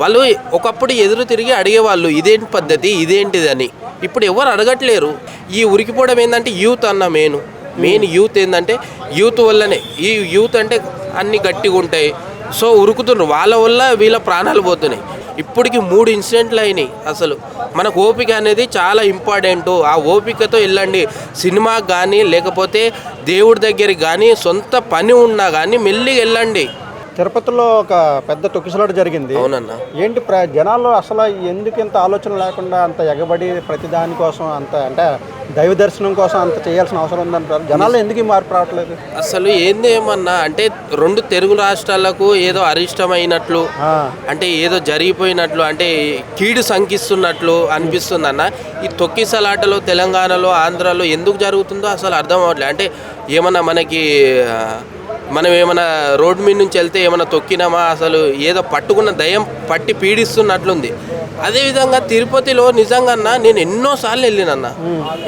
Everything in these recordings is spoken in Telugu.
వాళ్ళు ఒకప్పుడు ఎదురు తిరిగి అడిగేవాళ్ళు ఇదేంటి పద్ధతి? ఇదేంటిది అని ఇప్పుడు ఎవరు అడగట్లేరు. ఈ ఉరికిపోవడం ఏంటంటే యూత్ అన్న మెయిన్ మెయిన్ యూత్ ఏంటంటే యూత్ వల్లనే. ఈ యూత్ అంటే అన్ని గట్టిగా ఉంటాయి. సో ఉరుకుతున్నారు వాళ్ళ వల్ల వీళ్ళ ప్రాణాలు పోతున్నాయి. ఇప్పటికి మూడు ఇన్సిడెంట్లు అయినాయి అసలు. మనకు ఓపిక అనేది చాలా ఇంపార్టెంట్. ఆ ఓపికతో వెళ్ళండి. సినిమాకి కానీ లేకపోతే దేవుడి దగ్గరికి కానీ సొంత పని ఉన్నా కానీ మెల్లిగా వెళ్ళండి. తిరుపతిలో ఒక పెద్ద తొక్కిసలాట జరిగింది. అవునన్నా. ఏంటి ప్ర జనాల్లో అసలు ఎందుకు ఇంత ఆలోచన లేకుండా అంత ఎగబడి ప్రతి దానికోసం అంత అంటే దైవ దర్శనం కోసం అంత చేయాల్సిన అవసరం ఉందంటారు? జనాల్లో ఎందుకు ఈ మార్పు రావట్లేదు? అసలు ఏంది ఏమన్నా? అంటే రెండు తెలుగు రాష్ట్రాలకు ఏదో అరిష్టమైనట్లు అంటే ఏదో జరిగిపోయినట్లు అంటే కీడు శంకిస్తున్నట్లు అనిపిస్తుంది అన్న ఈ తొక్కిసలాటలో తెలంగాణలో ఆంధ్రాలో ఎందుకు జరుగుతుందో అసలు అర్థం అవ్వట్లేదు. అంటే ఏమన్నా మనకి మనం ఏమైనా రోడ్ మీద నుంచి వెళ్తే ఏమైనా తొక్కినామా? అసలు ఏదో పట్టుకున్న దయ్యం పట్టి పీడిస్తున్నట్లుంది. అదేవిధంగా తిరుపతిలో నిజంగా అన్న నేను ఎన్నోసార్లు వెళ్ళినన్న.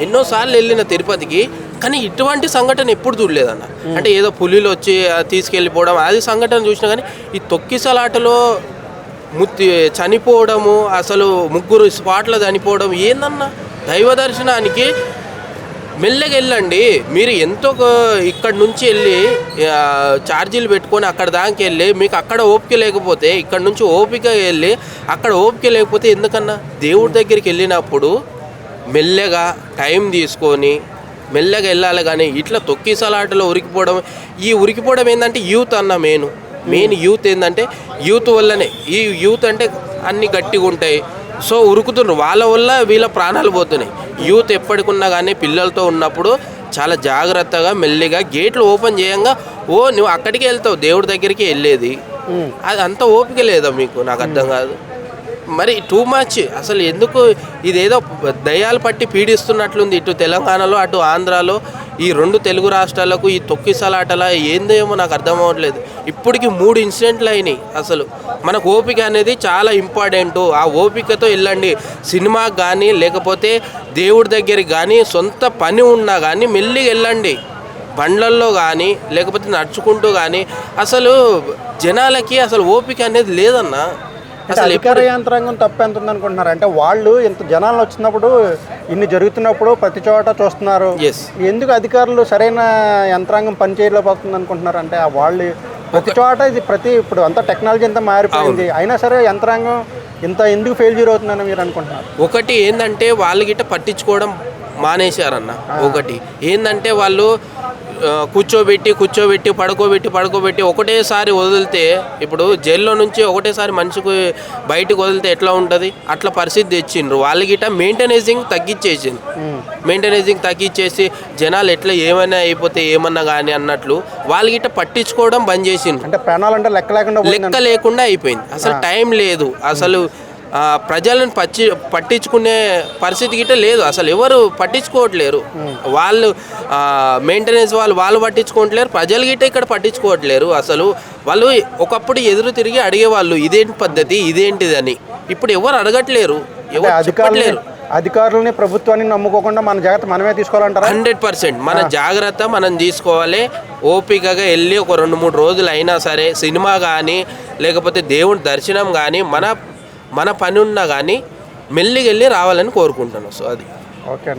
ఎన్నోసార్లు వెళ్ళిన తిరుపతికి కానీ ఇటువంటి సంఘటన ఎప్పుడు చూడలేదన్న. అంటే ఏదో పులిలు వచ్చి తీసుకెళ్ళిపోవడం అది సంఘటన చూసినా కానీ ఈ తొక్కిసలాటలో ముత్తి చనిపోవడము అసలు ముగ్గురు స్పాట్లో చనిపోవడం ఏందన్నా? దైవ దర్శనానికి మెల్లగా వెళ్ళండి. మీరు ఎంతో ఇక్కడ నుంచి వెళ్ళి ఛార్జీలు పెట్టుకొని అక్కడ దానికి వెళ్ళి మీకు అక్కడ ఓపిక లేకపోతే ఇక్కడ నుంచి ఓపిక వెళ్ళి అక్కడ ఓపిక లేకపోతే ఎందుకన్నా? దేవుడి దగ్గరికి వెళ్ళినప్పుడు మెల్లగా టైం తీసుకొని మెల్లగా వెళ్ళాలి కానీ ఇట్లా తొక్కిసలాటలో ఉరికిపోవడం ఈ ఉరికిపోవడం ఏంటంటే యూత్ అన్న మెయిన్ మెయిన్ యూత్ ఏంటంటే యూత్ వల్లనే. ఈ యూత్ అంటే అన్ని గట్టిగా ఉంటాయి సో ఉరుకుతున్నారు వాళ్ళ వల్ల వీళ్ళ ప్రాణాలు పోతున్నాయి. యూత్ ఎప్పటికున్నా కానీ పిల్లలతో ఉన్నప్పుడు చాలా జాగ్రత్తగా మెల్లిగా గేట్లు ఓపెన్ చేయంగా ఓ నువ్వు అక్కడికి వెళ్తావు దేవుడి దగ్గరికి వెళ్ళేది. అది అంత ఓపిక లేదా మీకు? నాకు అర్థం కాదు. మరి టూ మచ్ అసలు ఎందుకు ఇదేదో దయ్యాలు పట్టి పీడిస్తున్నట్లుంది ఇటు తెలంగాణలో అటు ఆంధ్రాలో ఈ రెండు తెలుగు రాష్ట్రాలకు ఈ తొక్కిసలాటల ఏందేమో నాకు అర్థం అవ్వట్లేదు ఇప్పటికి మూడు ఇన్సిడెంట్లు అయినాయి అసలు. మనకు ఓపిక అనేది చాలా ఇంపార్టెంట్ ఆ ఓపికతో వెళ్ళండి. సినిమాకి కానీ లేకపోతే దేవుడి దగ్గరికి కానీ సొంత పని ఉన్నా కానీ మెల్లిగా వెళ్ళండి. బండ్లల్లో కానీ లేకపోతే నడుచుకుంటూ కానీ అసలు జనాలకి అసలు ఓపిక అనేది లేదన్నా. అసలు అధికార యంత్రాంగం తప్పు ఎంత ఉంది అనుకుంటున్నారు అంటే వాళ్ళు ఇంత జనాలు వచ్చినప్పుడు ఇన్ని జరుగుతున్నప్పుడు ప్రతి చోట చూస్తున్నారు. ఎందుకు అధికారులు సరైన యంత్రాంగం పనిచేయలేకపోతుంది అనుకుంటున్నారు అంటే ఆ వాళ్ళు ప్రతి చోట ఇది ప్రతి ఇప్పుడు అంతా టెక్నాలజీ అంతా మారిపోయింది. అయినా సరే యంత్రాంగం ఇంత ఎందుకు ఫెయిల్యూర్ అవుతుందని మీరు అనుకుంటున్నారు? ఒకటి ఏంటంటే వాళ్ళు గిట్ట పట్టించుకోవడం మానేశారన్న. ఒకటి. ఏంటంటే వాళ్ళు కూర్చోబెట్టి కూర్చోబెట్టి పడుకోబెట్టి పడుకోబెట్టి ఒకటేసారి వదిలితే ఇప్పుడు జైల్లో నుంచి ఒకటేసారి మనిషికి బయటకు వదిలితే ఎట్లా ఉంటుంది? అట్లా పరిస్థితి తెచ్చిండ్రు. వాళ్ళ గిట్ట మెయింటెనెన్సింగ్ తగ్గించేసింది మెయింటెనెన్సింగ్ తగ్గించేసి జనాలు ఎట్లా ఏమైనా అయిపోతే ఏమన్నా కానీ అన్నట్లు వాళ్ళ గిట్ట పట్టించుకోవడం బంద్ చేసిండ్రు. అంటే లెక్క లేకుండా లెక్క లేకుండా అయిపోయింది. అసలు టైం లేదు. అసలు ప్రజలను పచ్చి పట్టించుకునే పరిస్థితి గిట్ట లేదు. అసలు ఎవరు పట్టించుకోవట్లేరు. వాళ్ళు మెయింటెనెన్స్ వాళ్ళు వాళ్ళు పట్టించుకోవట్లేరు. ప్రజలు గిట్ట ఇక్కడ పట్టించుకోవట్లేరు. అసలు వాళ్ళు ఒకప్పుడు ఎదురు తిరిగి అడిగేవాళ్ళు ఇదేంటి పద్ధతి? ఇదేంటిది అని ఇప్పుడు ఎవరు అడగట్లేరు. ఎవరు అధికారులని చెప్పట్లేరు. అధికారులని ప్రభుత్వాన్ని నమ్ముకోకుండా మన జాగ్రత్త మనమే తీసుకోవాలంటారా? Hundred percent. మన జాగ్రత్త మనం తీసుకోవాలి. ఓపికగా వెళ్ళి ఒక రెండు మూడు రోజులు అయినా సరే సినిమా కానీ లేకపోతే దేవుడి దర్శనం కానీ మన మన పని ఉన్నా కానీ మెల్లిగెళ్ళి రావాలని కోరుకుంటున్నాను. సో అది. ఓకే